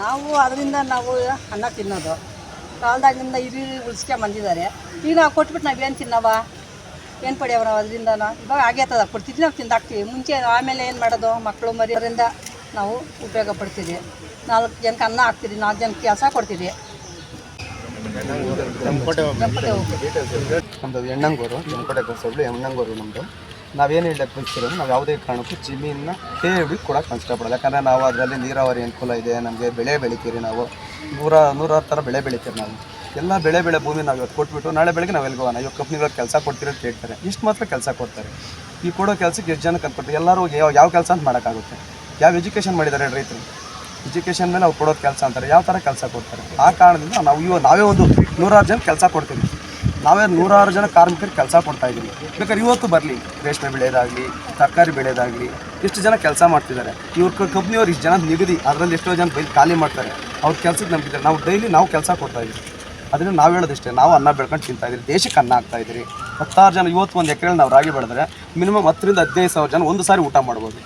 ನಾವು ಅದರಿಂದ ನಾವು ಅನ್ನ ತಿನ್ನೋದು. ಕಾಲದಾಗಿಂದ ಹಿರಿಯರು ಉಳಿಸ್ಕೊಂಡ್ ಬಂದಿದ್ದಾರೆ. ಈಗ ನಾವು ಕೊಟ್ಬಿಟ್ಟು ನಾವೇನು ತಿನ್ನವ? ಏನು ಪಡೆಯವ ನಾವು ಅದರಿಂದ ಇವಾಗ ಆಗೇತದ ಕೊಡ್ತಿದ್ವಿ ನಾವು ತಿಂದಾಕ್ತೀವಿ. ಮುಂಚೆ ಆಮೇಲೆ ಏನು ಮಾಡೋದು? ಮಕ್ಕಳು ಮರಿ ಅದರಿಂದ ನಾವು ಉಪಯೋಗ ಪಡ್ತೀವಿ ನಾಲ್ಕು ಜನಕ್ಕೆ ಅನ್ನ ಹಾಕ್ತೀರಿ ನಾಲ್ಕು ಜನಕ್ಕೆ ಕೆಲಸ ಕೊಡ್ತೀವಿ ನಮ್ಮದು ಎಣ್ಣಂಗೂರು ಕೆಂಪಕೋಟೆ ಬಸ್ಸೊಬ್ಳು ಎಣ್ಣಂಗೂರು ನಮ್ಮದು ನಾವೇನು ಹೇಳಕ್ಕೆ ಬಯಸ್ತಿರೋದು ನಾವು ಯಾವುದೇ ಕಾರಣಕ್ಕೂ ಜಮೀನನ್ನ ಕೇಳಿ ಕೊಡೋಕೆ ಇಷ್ಟಪಡೋಲ್ಲ ಯಾಕಂದರೆ ನಾವು ಅದರಲ್ಲಿ ನೀರಾವರಿ ಅನುಕೂಲ ಇದೆ, ನಮಗೆ ಬೆಳೆ ಬೆಳಿತೀರಿ ನಾವು. ನೂರ, ನೂರಾರು ಥರ ಬೆಳೆ ಬೆಳಿತೀರಿ ನಾವು. ಎಲ್ಲ ಬೆಳೆ ಬೆಳೆ ಭೂಮಿ ನಾವು ಇವತ್ತು ಕೊಟ್ಬಿಟ್ಟು ನಾಳೆ ಬೆಳಗ್ಗೆ ನಾವು ಎಲ್ಲಿಗೆ ಹೋಗೋಣ ಇವಾಗ ಕಂಪ್ನಿಗಳಿಗೆ ಕೆಲಸ ಕೊಡ್ತೀರಿ ಅಂತ ಹೇಳ್ತಾರೆ. ಇಷ್ಟು ಮಾತ್ರ ಕೆಲಸ ಕೊಡ್ತಾರೆ. ಈ ಕೊಡೋ ಕೆಲಸಕ್ಕೆ ಎಷ್ಟು ಜನಕ್ಕೆ ಅನ್ಕೊಡ್ತಾರೆ ಎಲ್ಲರೂ ಯಾವ ಯಾವ ಕೆಲಸ ಅಂತ ಮಾಡೋಕ್ಕಾಗುತ್ತೆ. ಯಾವ ಎಜುಕೇಷನ್ ಮಾಡಿದ್ದಾರೆ ರೈತರು? ಎಜುಕೇಷನ್ ಮೇಲೆ ಅವ್ರು ಕೊಡೋದು ಕೆಲಸ ಅಂತಾರೆ. ಯಾವ ಥರ ಕೆಲಸ ಕೊಡ್ತಾರೆ? ಆ ಕಾರಣದಿಂದ ನಾವು ಇವಾಗ ನಾವೇ ಒಂದು ನೂರಾರು ಜನ ಕೆಲಸ ಕೊಡ್ತೀವಿ. ನಾವೇ ನೂರಾರು ಜನ ಕಾರ್ಮಿಕರಿಗೆ ಕೆಲಸ ಕೊಡ್ತಾ ಇದ್ದೀವಿ. ಬೇಕಾದ್ರೆ ಇವತ್ತು ಬರಲಿ, ರೇಷ್ಮೆ ಬೆಳೆಯೋದಾಗಲಿ ತರಕಾರಿ ಬೆಳೆಯೋದಾಗಲಿ ಎಷ್ಟು ಜನ ಕೆಲಸ ಮಾಡ್ತಿದ್ದಾರೆ. ಇವ್ರ ಕಂಪ್ನಿಯವ್ರು ಇಷ್ಟು ಜನ ನಿಗದಿ, ಅದರಲ್ಲಿ ಎಷ್ಟೋ ಜನ ಬೈಲ್ ಖಾಲಿ ಮಾಡ್ತಾರೆ. ಅವ್ರ ಕೆಲಸಕ್ಕೆ ನಂಬಿದ್ದಾರೆ ನಾವು ಡೈಲಿ ನಾವು ಕೆಲಸ ಕೊಡ್ತಾ ಇದ್ದೀವಿ. ಅದರಿಂದ ನಾವು ಹೇಳೋದಿಷ್ಟೇ, ನಾವು ಅನ್ನ ಬೆಳ್ಕೊಂಡು ತಿಂತಾ ಇದ್ದೀರಿ, ದೇಶಕ್ಕೆ ಅನ್ನ ಆಗ್ತಾ ಇದ್ದೀರಿ. ಹತ್ತಾರು ಜನ ಇವತ್ತು ಒಂದು ಎಕರೆಯಲ್ಲಿ ನಾವು ರಾಗಿ ಬೆಳೆದ್ರೆ ಮಿನಿಮಮ್ ಹತ್ತರಿಂದ ಹದಿನೈದು ಸಾವಿರ ಜನ ಒಂದು ಸಾರಿ ಊಟ ಮಾಡ್ಬೋದು.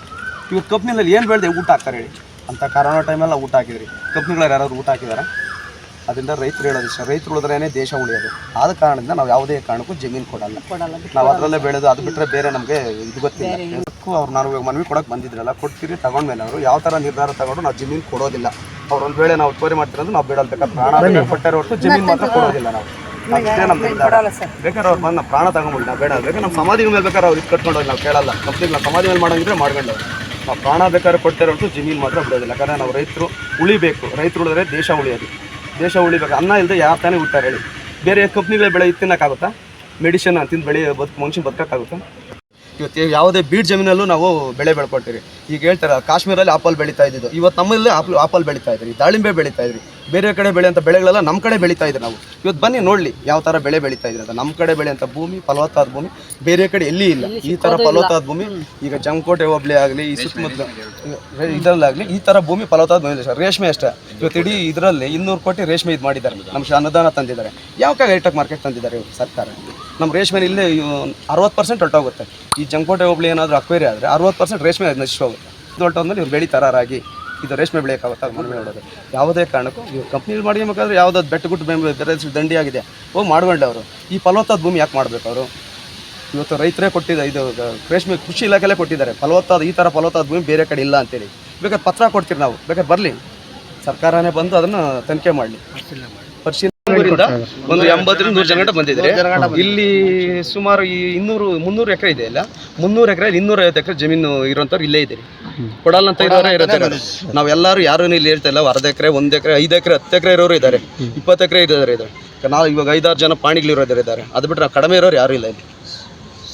ಇವ್ರ ಕಂಪ್ನಿನಲ್ಲಿ ಏನು ಬೆಳೆದೆ ಊಟ ಹಾಕ್ತಾರೆ ಹೇಳಿ? ಅಂತ ಕರೋನಾ ಟೈಮಲ್ಲಿ ಊಟ ಹಾಕಿದ್ರಿ. ಕಂಪ್ನಿಗಳಲ್ಲಿ ಯಾರಾದ್ರು ಊಟ ಹಾಕಿದಾರ? ಅದರಿಂದ ರೈತರು ಹೇಳೋದಿಷ್ಟ ರೈತರು ಉಳಿದ್ರೇನೆ ದೇಶ ಉಳಿಯೋದು. ಆದ ಕಾರಣದಿಂದ ನಾವು ಯಾವುದೇ ಕಾರಣಕ್ಕೂ ಜಮೀನು ಕೊಡಲ್ಲ. ನಾವು ಅದರಲ್ಲೇ ಬೆಳೆದು ಅದು ಬಿಟ್ಟರೆ ಬೇರೆ ನಮಗೆ ಇದು ಗೊತ್ತಿಲ್ಲ. ಅದಕ್ಕೂ ಅವ್ರು ನಾನು ಇವಾಗ ಮನವಿ ಕೊಡಕ್ಕೆ ಬಂದಿದ್ರಲ್ಲ ಕೊಡ್ತೀರಿ ತಗೊಂಡ್ಮೇಲೆ ಅವರು ಯಾವ ಥರ ನಿರ್ಧಾರ ತಗೊಂಡು ನಾವು ಜಮೀನು ಕೊಡೋದಿಲ್ಲ. ಅವ್ರು ಒಂದು ವೇಳೆ ನಾವು ಚೋರಿ ಮಾಡ್ತಿರೋದು ನಾವು ಬಿಡೋದು ಬೇಕಾದ್ರೆ ಪ್ರಾಣ ಕೊಟ್ಟರೆ ಹೊರತು ಜಮೀನು ಮಾತ್ರ ಕೊಡೋದಿಲ್ಲ ನಾವು. ಅಷ್ಟೇ ನಮ್ಮ ಸರ್. ಬೇಕಾದ್ರೆ ಅವ್ರು ಬಂದು ಪ್ರಾಣ ತಗೊಂಡ್ಬಿಡಿ ನಾವು ಬೇಡ. ಬೇಕಾದ್ರೆ ನಮ್ಮ ಸಮಾಧಿ ಮೇಲೆ ಬೇಕಾದ್ರೆ ಅವ್ರು ಇದು ಕಟ್ಕೊಂಡು ಹೋಗಿ ನಾವು ಕೇಳಲ್ಲ. ಕಂಪ್ನಿಗೆ ನಾವು ಸಮಾಧಿ ಮೇಲೆ ಮಾಡೋಂಗಿದ್ರೆ ಮಾಡ್ಕೊಂಡು ಹೋಗಿ. ನಾವು ಪ್ರಾಣ ಬೇಕಾದ್ರೆ ಕೊಡ್ತಾರೆ ಹೊರತು ಜಮೀನು ಮಾತ್ರ ಬಿಡೋದಿಲ್ಲ. ಯಾಕಂದ್ರೆ ನಾವು ರೈತರು ಉಳಿಬೇಕು. ರೈತರು ಉಳಿದ್ರೆ ದೇಶ ಉಳಿಯೋದು. ದೇಶ ಉಳಿಬೇಕು. ಅನ್ನ ಇಲ್ಲದೆ ಯಾರು ತಾನೇ ಉಳ್ತಾರೆ ಹೇಳಿ. ಬೇರೆ ಕಂಪ್ನಿಗಳ ಬೆಳೆ ತಿನ್ನೋಕ್ಕಾಗುತ್ತಾ? ಮೆಡಿಸಿನ್ ತಿಂದು ಬೆಳೆ ಬದುಕು ಮನುಷ್ಯನ ಬದುಕೋಕ್ಕಾಗುತ್ತಾ? ಇವತ್ತು ಯಾವುದೇ ಬೀಡ್ ಜಮೀನಲ್ಲೂ ನಾವು ಬೆಳೆ ಬೆಳ್ಕೊಳ್ತೀವಿ. ಈಗ ಹೇಳ್ತಾರೆ ಕಾಶ್ಮೀರಲ್ಲಿ ಆಪಲ್ ಬೆಳೀತಾ ಇದ್ದಿದ್ದು. ಇವತ್ತು ನಮ್ಮಲ್ಲಿ ಆಪಲ್ ಆಪಲ್ ಬೆಳೀತಾ ಇದ್ರಿ, ದಾಳಿಂಬೆ ಬೆಳೀತಾ ಇದ್ರಿ. ಬೇರೆ ಕಡೆ ಬೆಳೆಯುವಂಥ ಬೆಳೆಗಳೆಲ್ಲ ನಮ್ಮ ಕಡೆ ಬೆಳೀತಾ ಇದ್ದೀವಿ ನಾವು. ಇವತ್ತು ಬನ್ನಿ ನೋಡಲಿ ಯಾವ ಥರ ಬೆಳೆ ಬೆಳೀತಾ ಇದ್ರಿ ಅಂತ. ನಮ್ಮ ಕಡೆ ಬೆಳೆಯಂಥ ಭೂಮಿ ಫಲವತ್ತಾದ ಭೂಮಿ ಬೇರೆ ಕಡೆ ಎಲ್ಲಿ ಇಲ್ಲ. ಈ ಥರ ಫಲವತ್ತಾದ ಭೂಮಿ ಈಗ ಜಂಕೋಟೆ ಹೋಬಳಿ ಆಗಲಿ ಈ ಸುತ್ತಮುತ್ತ ಇದರಲ್ಲಾಗಲಿ ಈ ಥರ ಭೂಮಿ ಫಲವತ್ತಾದ ಭೂಮಿ ಸರ್ ರೇಷ್ಮೆ ಅಷ್ಟೇ. ಇವತ್ತು ಇಡೀ ಇದರಲ್ಲಿ ಇನ್ನೂರು ಕೋಟಿ ರೇಷ್ಮೆ ಇದು ಮಾಡಿದ್ದಾರೆ. ನಮ್ಮ ಶ- ಅನುದಾನ ತಂದಿದ್ದಾರೆ. ಯಾವ ಕಾಗ ಹೈಟೆಕ್ ಮಾರ್ಕೆಟ್ ತಂದಿದ್ದಾರೆ ಇವರು ಸರ್ಕಾರ? ನಮ್ಮ ರೇಷ್ಮೆ ಇಲ್ಲೇ ಅರವತ್ತು ಪರ್ಸೆಂಟ್ ಹೊರಟೋಗುತ್ತೆ. ಈ ಜಂಕೋಟೆ ಹೋಬಳಿ ಏನಾದರೂ ಅಕ್ವೇರಿ ಆದರೆ ಅರವತ್ತು ಪರ್ಸೆಂಟ್ ರೇಷ್ಮೆ ನಶಿಸೋಗುತ್ತೆ ಇದು ಹೊರಟೋದ್ಮೇಲೆ ಇವ್ರು ಬೆಳಿತಾರ ರಾಗಿ ಇದು ರೇಷ್ಮೆ ಬೆಳೆಯೋಕ್ಕಾಗುತ್ತೆ ಅದು ಮನವಿ ಮಾಡೋದು ಯಾವುದೇ ಕಾರಣಕ್ಕೂ ಇವ್ರು ಕಂಪ್ನಿಲಿ ಮಾಡ್ಬೇಕಾದ್ರೆ ಯಾವುದಾದ್ರು ಬೆಟ್ಟ ಗುಟ್ಟು ಬೆಂಬಲ ದಂಡಿಯಾಗಿದೆ ದಂಡಿ ಆಗಿದೆ ಹೋಗಿ ಮಾಡ್ಕೊಂಡೆ ಅವರು. ಈ ಫಲವತ್ತಾದ ಭೂಮಿ ಯಾಕೆ ಮಾಡಬೇಕು ಅವರು? ಇವತ್ತು ರೈತರೇ ಕೊಟ್ಟಿದ್ದ ಇದು ರೇಷ್ಮೆ ಕೃಷಿ ಇಲಾಖೆಲ್ಲೇ ಕೊಟ್ಟಿದ್ದಾರೆ. ಫಲವತ್ತಾದ ಈ ಥರ ಫಲವತ್ತಾದ ಭೂಮಿ ಬೇರೆ ಕಡೆ ಇಲ್ಲ ಅಂತೇಳಿ. ಬೇಕಾದ್ರೆ ಪತ್ರ ಕೊಡ್ತೀರಿ ನಾವು. ಬೇಕಾದ್ರೆ ಬರಲಿ. ಸರ್ಕಾರನೇ ಬಂದು ಅದನ್ನು ತನಿಖೆ ಮಾಡಲಿ. ಪರಿಶೀಲನೆ ಒಂದು ಎಂಬತ್ತರಿಂದ ನೂರು ಜನಗಂಟ ಬಂದಿದ್ದಾರೆ. ಇಲ್ಲಿ ಸುಮಾರು ಈ ಇನ್ನೂರು ಮುನ್ನೂರು ಎಕರೆ ಇದೆ ಇಲ್ಲ ಮುನ್ನೂರು ಎಕರೆ ಇನ್ನೂರೈವತ್ತು ಎಕರೆ ಜಮೀನು ಇರೋಂಥವ್ರು ಇಲ್ಲೇ ಇದ್ದೀರಿ. ಕೊಡಲ್ಲ ಅಂತ ಇರೋರೇ ಇರುತ್ತೆ ನಾವೆಲ್ಲರೂ ಯಾರು ಇಲ್ಲಿ ಹೇಳ್ತಾ ಇಲ್ಲ. ಅರ್ಧ ಎಕರೆ ಒಂದು ಎಕರೆ ಐದು ಎಕರೆ ಹತ್ತು ಎಕರೆ ಇರೋರು ಇದ್ದಾರೆ. ಇಪ್ಪತ್ತು ಎಕರೆ ಇದ್ದಾರೆ ಇದ್ದಾರೆ. ನಾವು ಇವಾಗ ಐದಾರು ಜನ ಪಾಣಿಗಳಿರೋರು ಇದ್ದಾರೆ. ಅದು ಬಿಟ್ಟರೆ ನಾವು ಕಡಿಮೆ ಇರೋರು ಯಾರು ಇಲ್ಲ ಇಲ್ಲಿ.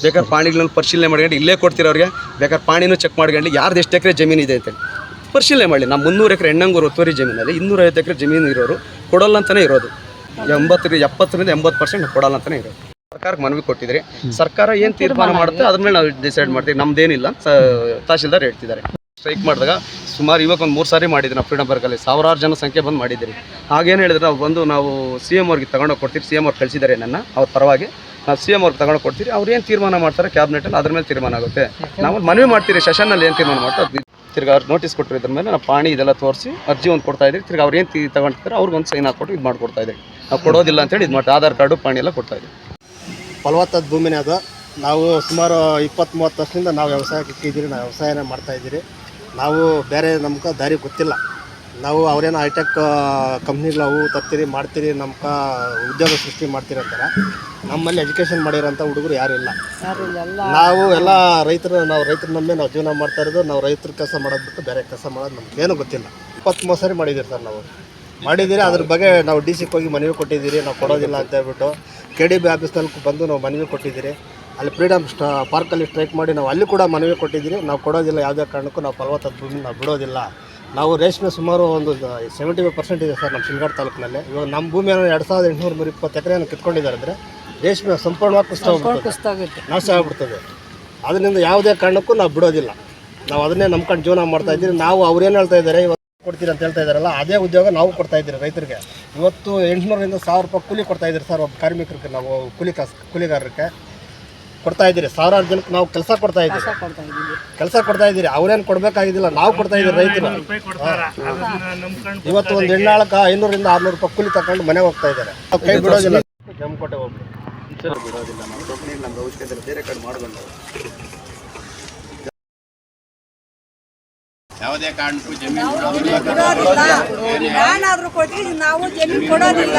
ಬೇಕಾದ್ರೆ ಪಾಣಿಗಳನ್ನ ಪರಿಶೀಲನೆ ಮಾಡ್ಕೊಂಡು ಇಲ್ಲೇ ಕೊಡ್ತಿರೋರಿಗೆ ಬೇಕಾದ್ರೆ ಪಾಣಿನೂ ಚೆಕ್ ಮಾಡ್ಕೊಂಡು ಯಾರ್ದು ಎಷ್ಟು ಎಕರೆ ಜಮೀನು ಇದೆ ಅಂತ ಪರಿಶೀಲನೆ ಮಾಡಲಿ. ನಮ್ಮ ಮುನ್ನೂರು ಎಕರೆ ಎಣ್ಣಂಗೂರು ಒತ್ತುವರಿ ಜಮೀನಲ್ಲಿ ಇನ್ನೂರೈವತ್ತು ಎಕರೆ ಜಮೀನು ಇರೋರು. ಕೊಡಲ್ಲ ಅಂತಲೇ ಇರೋದು. ಎಂಬತ್ತರಿಂದ ಎಪ್ಪತ್ತರಿಂದ ಎಂಬತ್ತು ಪರ್ಸೆಂಟ್ ಕೊಡಲ್ಲ ಅಂತಲೇ ಇರೋದು. ಸರ್ಕಾರಕ್ಕೆ ಮನವಿ ಕೊಟ್ಟಿದ್ರೆ ಸರ್ಕಾರ ಏನು ತೀರ್ಮಾನ ಮಾಡುತ್ತೆ ಅದ್ರ ಮೇಲೆ ನಾವು ಡಿಸೈಡ್ ಮಾಡ್ತೀವಿ. ನಮ್ದೇನಿಲ್ಲ. ತಹಶೀಲ್ದಾರ್ ಹೇಳ್ತಿದ್ದಾರೆ. ಸ್ಟ್ರೈಕ್ ಮಾಡಿದಾಗ ಸುಮಾರು ಇವಾಗ ಒಂದು ಮೂರು ಸಾರಿ ಮಾಡಿದ್ರು ನಾವು ಫ್ರೀಡಮ್ ಪಾರ್ಕಲ್ಲಿ ಸಾವಿರಾರು ಜನ ಸಂಖ್ಯೆ ಬಂದು ಮಾಡಿದ್ದೀರಿ. ಹಾಗೇನು ಹೇಳಿದ್ರೆ ನಾವು ಬಂದು ನಾವು ಸಿ ಎಂ ಅವ್ರಿಗೆ ತಗೊಂಡೋಗಿ ಕೊಡ್ತೀವಿ. ಸಿ ಎಂ ಅವ್ರು ಕಳಿಸಿದ್ದಾರೆ ನನ್ನ ಅವ್ರ ಪರವಾಗಿ. ನಾವು ಸಿ ಎಂ ಅವ್ರಿಗೆ ತಗೊಂಡು ಕೊಡ್ತೀರಿ ಅವ್ರು ಏನು ತೀರ್ಮಾನ ಮಾಡ್ತಾರೆ ಕ್ಯಾಬಿನೆಟಲ್ಲಿ ಅದ್ರ ಮೇಲೆ ತೀರ್ಮಾನ ಆಗುತ್ತೆ. ನಾವು ಮನವಿ ಮಾಡ್ತೀರಿ ಸೆಷನಲ್ಲಿ ಏನು ತೀರ್ಮಾನ ಮಾಡ್ತಾರೆ ತಿರ್ಗಿ ಅವ್ರು ನೋಟಿಸ್ ಕೊಟ್ಟರು ಇದ್ರ ಮೇಲೆ ನಾವು ಪಾಣಿ ಇದೆಲ್ಲ ತೋರಿಸಿ ಅರ್ಜಿ ಒಂದು ಕೊಡ್ತಾ ಇದ್ದೀವಿ ತಿರ್ಗಿ ಅವ್ರು ಏನು ತಗೊಂಡಿರ್ತಾರೆ ಅವ್ರಿಗೆ ಒಂದು ಸೈನ್ ಹಾಕ್ಕೊಟ್ಟು ಇದು ಮಾಡ್ಕೊಡ್ತಾ ಇದ್ದೀವಿ ನಾವು ಕೊಡೋದಿಲ್ಲ ಅಂತೇಳಿ ಇದು ಮಾಡ್ತೀವಿ ಆಧಾರ್ ಕಾರ್ಡು, ಪಾಣಿ ಎಲ್ಲ ಕೊಡ್ತಾ ಇದ್ದೀವಿ ಫಲವತ್ತಾದ ಭೂಮಿನೇ ಅದು. ನಾವು ಸುಮಾರು ಇಪ್ಪತ್ತು ಮೂವತ್ತು ವರ್ಷದಿಂದ ನಾವು ವ್ಯವಸಾಯಕ್ಕೆ ಇದ್ದೀರಿ, ನಾವು ವ್ಯವಸಾಯನೇ ಮಾಡ್ತಾ ಇದ್ದೀರಿ. ನಾವು ಬೇರೆ ನಮ್ಗೆ ದಾರಿ ಗೊತ್ತಿಲ್ಲ. ನಾವು ಅವ್ರೇನು ಹೈಟೆಕ್ ಕಂಪ್ನಿಗಳು ಅವು ತರ್ತೀರಿ ಮಾಡ್ತೀರಿ ನಮ್ಗೆ ಉದ್ಯೋಗ ಸೃಷ್ಟಿ ಮಾಡ್ತೀರಿ ಅಂತಾರೆ. ನಮ್ಮಲ್ಲಿ ಎಜುಕೇಷನ್ ಮಾಡಿರೋಂಥ ಹುಡುಗರು ಯಾರು ಇಲ್ಲ. ನಾವು ಎಲ್ಲ ರೈತರು ನಾವು ರೈತರ ನಮ್ಮೇ ನಾವು ಜೀವನ ಮಾಡ್ತಾ ಇರೋದು ನಾವು ರೈತರ ಕೆಲಸ ಮಾಡೋದು ಬಿಟ್ಟು ಬೇರೆ ಕೆಲಸ ಮಾಡೋದು ನಮ್ಗೆ ಏನೂ ಗೊತ್ತಿಲ್ಲ ಇಪ್ಪತ್ತ್ಮೂರು ಸರಿ ಮಾಡಿದ್ದೀರಿ ಸರ್ ನಾವು. ಮಾಡಿದ್ದೀರಿ ಅದ್ರ ಬಗ್ಗೆ ನಾವು ಡಿ ಸಿಗೆ ಹೋಗಿ ಮನವಿ ಕೊಟ್ಟಿದ್ದೀರಿ ನಾವು ಕೊಡೋದಿಲ್ಲ ಅಂತ ಹೇಳ್ಬಿಟ್ಟು ಕೆ ಡಿ ಬಿ ಆಫೀಸ್ನಲ್ಲಿ ಬಂದು ನಾವು ಮನವಿ ಕೊಟ್ಟಿದ್ದೀರಿ. ಅಲ್ಲಿ ಫ್ರೀಡಮ್ ಸ್ಟಾ ಪಾರ್ಕಲ್ಲಿ ಸ್ಟ್ರೈಕ್ ಮಾಡಿ ನಾವು ಅಲ್ಲಿ ಕೂಡ ಮನವಿ ಕೊಟ್ಟಿದ್ದೀರಿ. ನಾವು ಕೊಡೋದಿಲ್ಲ ಯಾವುದೇ ಕಾರಣಕ್ಕೂ ನಾವು ಫಲವತ್ತಾದ ಭೂಮಿ ನಾವು ಬಿಡೋದಿಲ್ಲ. ನಾವು ರೇಷ್ಮೆ ಸುಮಾರು ಒಂದು ಸೆವೆಂಟಿ ಫೈವ್ ಪರ್ಸೆಂಟ್ ಇದೆ ಸರ್ ನಮ್ಮ ಶಿಲ್ಗಾಡ್ ತಾಲೂಕಿನಲ್ಲಿ. ಇವಾಗ ನಮ್ಮ ಭೂಮಿಯನ್ನು ಎರಡು ಸಾವಿರದ ಎಂಟುನೂರ ಇಪ್ಪತ್ತು ಎಕರೆಯನ್ನು ಕಿತ್ಕೊಂಡಿದ್ದಾರೆ ಅಂದರೆ ರೇಷ್ಮೆ ಸಂಪೂರ್ಣವಾಗಿ ಕುಸ್ತ ಹೋಗ್ಬಿಡ್ತದೆ ನಾಶ ಆಗ್ಬಿಡ್ತದೆ. ಅದರಿಂದ ಯಾವುದೇ ಕಾರಣಕ್ಕೂ ನಾವು ಬಿಡೋದಿಲ್ಲ. ನಾವು ಅದನ್ನೇ ನಂಬ್ಕೊಂಡು ಜೀವನ ಮಾಡ್ತಾ ಇದ್ದೀವಿ. ನಾವು ಅವ್ರೇನು ಹೇಳ್ತಾ ಇದ್ದಾರೆ ಇವತ್ತು ಕೊಡ್ತೀರಿ ಅಂತ ಹೇಳ್ತಾ ಇದ್ದಾರಲ್ಲ ಅದೇ ಉದ್ಯೋಗ ನಾವು ಕೊಡ್ತಾ ಇದ್ದೀರಿ ರೈತರಿಗೆ. ಇವತ್ತು ಎಂಟುನೂರಿಂದ ಸಾವಿರ ರೂಪಾಯಿ ಕೂಲಿ ಕೊಡ್ತಾ ಇದ್ದೀರಿ ಸರ್ ಒಬ್ಬ ಕಾರ್ಮಿಕರಿಗೆ ನಾವು ಕೂಲಿ ಕಾಸು ಕೂಲಿಗಾರರಿಗೆ. ಕೊಡ್ತಾ ಇದ್ದೀರಿ. ಸಾವಿರಾರು ಜನಕ್ಕೆ ನಾವು ಕೆಲಸ ಕೊಡ್ತಾ ಇದ್ದೀರಿ ಇದ್ದೀವಿ. ಕೆಲಸ ಕೊಡ್ತಾ ಇದ್ದೀರಿ. ಅವ್ರೇನು ಕೊಡಬೇಕಾಗಿದ್ದಿಲ್ಲ ನಾವು ಕೊಡ್ತಾ ಇದ್ದೀವಿ ರೈತರು. ಇವತ್ತು ಒಂದು ಹೆಣ್ಣಾಳಕ್ಕೆ ಐನೂರಿಂದ ಆರ್ನೂರು ರೂಪಾಯಿ ಕೂಲಿ ತಗೊಂಡು ಮನೆಗೆ ಹೋಗ್ತಾ ಇದ್ದಾರೆ. ಕೈ ಬಿಡೋದಿಲ್ಲ. ಜಮ್ಮಕೋಟೆ ಹೋಗ್ಬಿಟ್ಟು ಬಿಡೋದಿಲ್ಲ. ನಮ್ಗೆ ಅವಶ್ಯಕತೆ ಬೇರೆ ಕಡೆ ಮಾಡ್ಕೊಂಡು ಯಾವುದೇ ಕಾರಣಕ್ಕೂ ಜಮೀನು ಕೊಡೋದಿಲ್ಲ. ಏನಾದ್ರೂ ಕೊಟ್ಟು ನಾವು ಜಮೀನು ಕೊಡೋದಿಲ್ಲ.